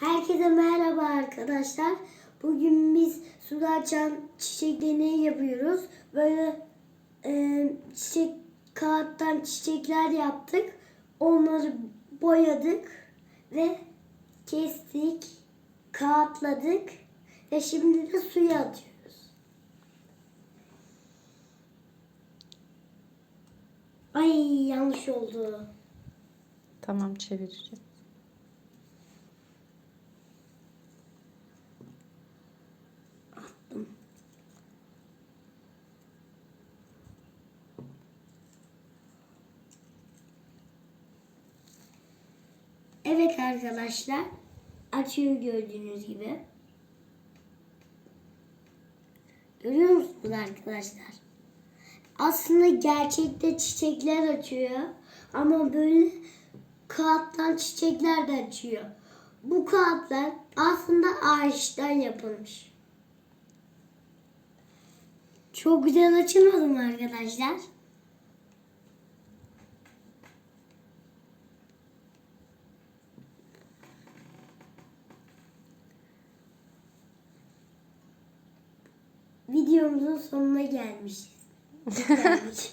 Herkese merhaba arkadaşlar. Bugün biz suda açan çiçek deneyi yapıyoruz. Böyle e, çiçek kağıttan çiçekler yaptık. Onları boyadık ve kestik, kağıtladık ve şimdi de suya atıyoruz. Ay yanlış oldu. Tamam çevireceğim. Arkadaşlar. Açıyor gördüğünüz gibi. Görüyor musunuz arkadaşlar? Aslında gerçekte çiçekler açıyor. Ama böyle kağıttan çiçekler de açıyor. Bu kağıtlar aslında ağaçtan yapılmış. Çok güzel açılmadı mı arkadaşlar? Videomuzun sonuna gelmişiz. Gelmiş.